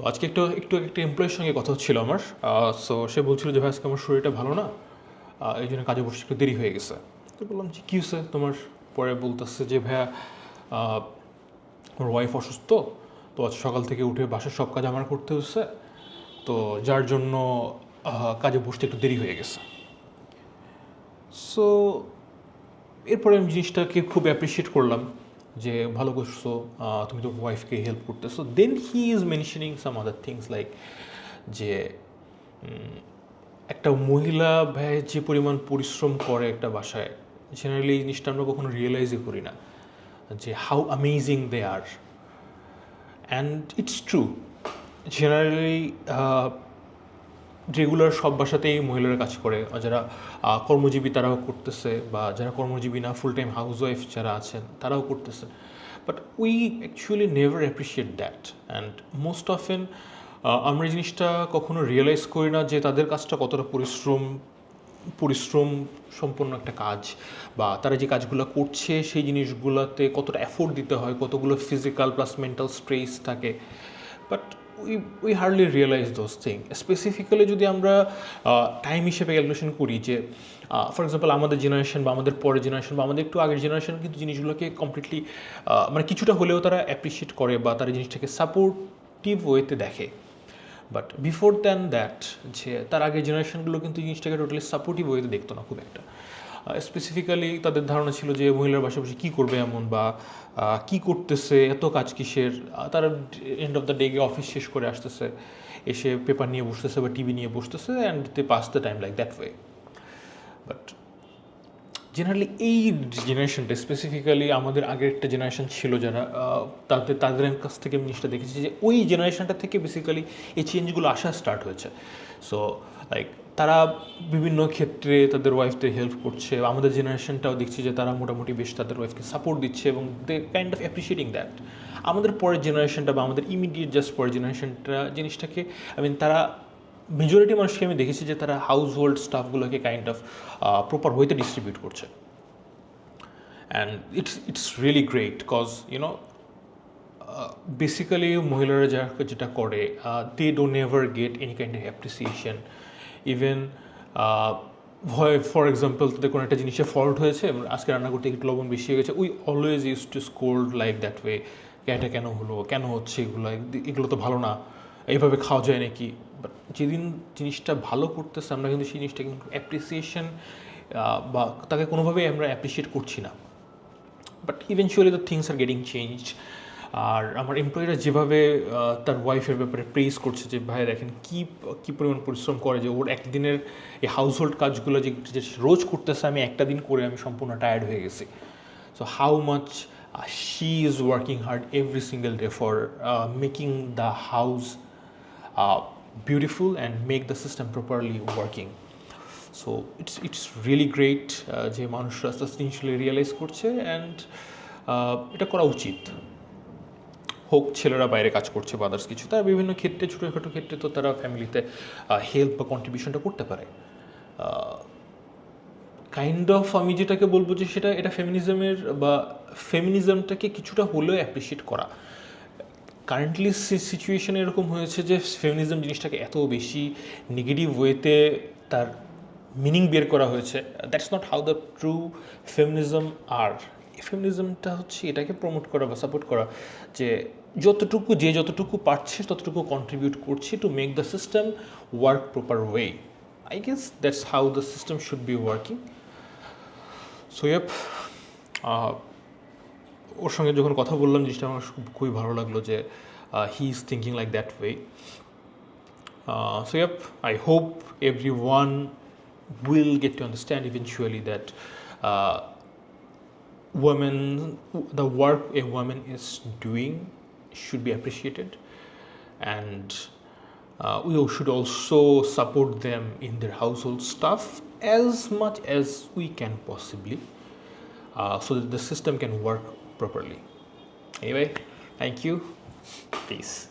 তো আজকে একটু একটু, একটা এমপ্লয়ের সঙ্গে কথা হচ্ছিল আমার। সো সে বলছিল যে, ভাই, আজকে আমার শরীরটা ভালো না। এই জন্য কাজে বসে একটু দেরি হয়ে গেছে। তো বললাম যে কী হয়েছে? তোমার পরে বলতেছে যে, ভাইয়া আমার ওয়াইফ অসুস্থ। তো আজ সকাল থেকে উঠে বাসার সব কাজ আমার করতে হচ্ছে তো যার জন্য কাজে বসতে একটু দেরি হয়ে গেছে। সো এরপরে আমি জিনিসটাকে খুব অ্যাপ্রিসিয়েট করলাম। যে ভালো করছ তুমি তো ওয়াইফকে হেল্প করতেছো then he is mentioning some other things like যে একটা মহিলা ভাই যে পরিমাণ পরিশ্রম করে একটা বাসায় জেনারেলি এই জিনিসটা আমরা কখনো রিয়েলাইজই করি না, যে how amazing they are and it's true generally regular সব বাসাতেই মহিলারা কাজ করে। যারা কর্মজীবী তারাও করতেছে বা যারা কর্মজীবী না ফুল টাইম হাউস ওয়াইফ যারা আছেন, তারাও করতেছে। But we actually never appreciate that and most often আমরা এই জিনিসটা কখনো রিয়েলাইজ করি না যে তাদের কাজটা কতটা পরিশ্রম পরিশ্রম সম্পন্ন একটা কাজ বা তারা যে কাজগুলো করছে, সেই জিনিসগুলোতে কতটা এফোর্ট দিতে হয়, কতগুলো ফিজিক্যাল প্লাস মেন্টাল স্ট্রেস থাকে। But we we hardly realize those thing specifically যদি আমরা টাইম হিসেবে ক্যালকুলেশন করি যে ফর এক্সাম্পল আমাদের জেনারেশন বা আমাদের পরের জেনারেশন বা আমাদের একটু আগের জেনারেশন কিন্তু জিনিসগুলোকে কমপ্লিটলি মানে কিছুটা হলেও তারা অ্যাপ্রিসিয়েট করে বা তারা জিনিসটাকে সাপোর্টিভ ওয়েতে দেখে। বাট বিফোর দ্যান দ্যাট যে তার আগের জেনারেশনগুলো কিন্তু জিনিসটাকে টোটালি সাপোর্টিভ ওয়েতে দেখতো না খুব একটা। স্পেসিফিক্যালি তাদের ধারণা ছিল যে মহিলার পাশাপাশি কী করবে এমন বা কি করতেছে, এত কাজ কিসের? তারা end of the day office শেষ করে আসতেছে, এসে পেপার নিয়ে বসতেছে বা টিভি নিয়ে বসতেছে and they pass the time like that way but generally এই জেনারেশনটা স্পেসিফিক্যালি আমাদের আগের একটা জেনারেশন ছিল যারা তাদের তাদের কাছ থেকে আমি জিনিসটা দেখেছি যে ওই জেনারেশনটা থেকে বেসিক্যালি এই চেঞ্জগুলো আসা স্টার্ট হয়েছে। সো লাইক তারা বিভিন্ন ক্ষেত্রে তাদের ওয়াইফদের হেল্প করছে, আমাদের জেনারেশনটাও দেখছি যে তারা মোটামুটি বেশ তাদের ওয়াইফকে সাপোর্ট দিচ্ছে এবং they kind of appreciating that আমাদের পরের জেনারেশনটা বা আমাদের ইমিডিয়েট জাস্ট পরের জেনারেশনটা জিনিসটাকে আই মিন তারা মেজরিটি মানুষকে আমি দেখেছি যে তারা হাউস হোল্ড স্টাফগুলোকে কাইন্ড অফ প্রপার ওয়েতে ডিস্ট্রিবিউট করছে। And it's it's really great cause you know basically মহিলারা যা যেটা করে they don't never get any kind of appreciation even হয় ফর এক্সাম্পল তাদের কোনো একটা জিনিসে ফল্ট হয়েছে আজকে রান্না করতে একটু লবণ বেশি হয়ে গেছে। We always use to scold like that way এটা কেন হলো, কেন হচ্ছে এগুলো? এগুলো তো ভালো না। এইভাবে খাওয়া যায় নাকি? বাট যেদিন জিনিসটা ভালো করতেছে, আমরা কিন্তু সেই জিনিসটা কিন্তু অ্যাপ্রিসিয়েশন বা তাকে কোনোভাবেই আমরা অ্যাপ্রিসিয়েট করছি না। But eventually the things are getting change আর আমার এমপ্লয়িরা যেভাবে তার ওয়াইফের ব্যাপারে প্রেস করছে যে, ভাই, দেখেন কী কী পরিমাণ পরিশ্রম করে যে, ওর একদিনের এই হাউস হোল্ড কাজগুলো যে রোজ করতেছে, আমি একটা দিন করে আমি সম্পূর্ণ টায়ার্ড হয়ে গেছি। So how much she is working hard every single day for making the house beautiful and make the system properly working so it's it's really great যে মানুষরা আস্তে রিয়েলাইজ করছে অ্যান্ড এটা করা উচিত। হোক, ছেলেরা বাইরে কাজ করছে বা আদার্স কিছু, তারা বিভিন্ন ক্ষেত্রে, ছোটোখাটো ক্ষেত্রে তো তারা ফ্যামিলিতে হেল্প বা কন্ট্রিবিউশনটা করতে পারে। কাইন্ড অফ আমি যেটাকে বলব যে সেটা, এটা ফেমিনিজমের বা ফেমিনিজমটাকে কিছুটা হলেও অ্যাপ্রিসিয়েট করা। কারেন্টলি সিচুয়েশন এরকম হয়েছে যে ফেমিনিজম জিনিসটাকে এত বেশি নেগেটিভ ওয়েতে তার মিনিং বের করা হয়েছে। That's not how the true feminism are ফেমিনিজমটা হচ্ছে এটাকে প্রমোট করা বা সাপোর্ট করা যে যতটুকু যে যতটুকু পারছে, ততটুকু কন্ট্রিবিউট করছে to make the system work proper way I guess that's how the system should be working so yep ওর সঙ্গে যখন কথা বললাম জিনিসটা আমার খুবই ভালো লাগল যে he is thinking like that way so yep I hope everyone will get to understand eventually that uh, women the work a woman is doing should be appreciated and uh, we should also support them in their household stuff as much as we can possibly uh, so that the system can work properly. Anyway thank you. Peace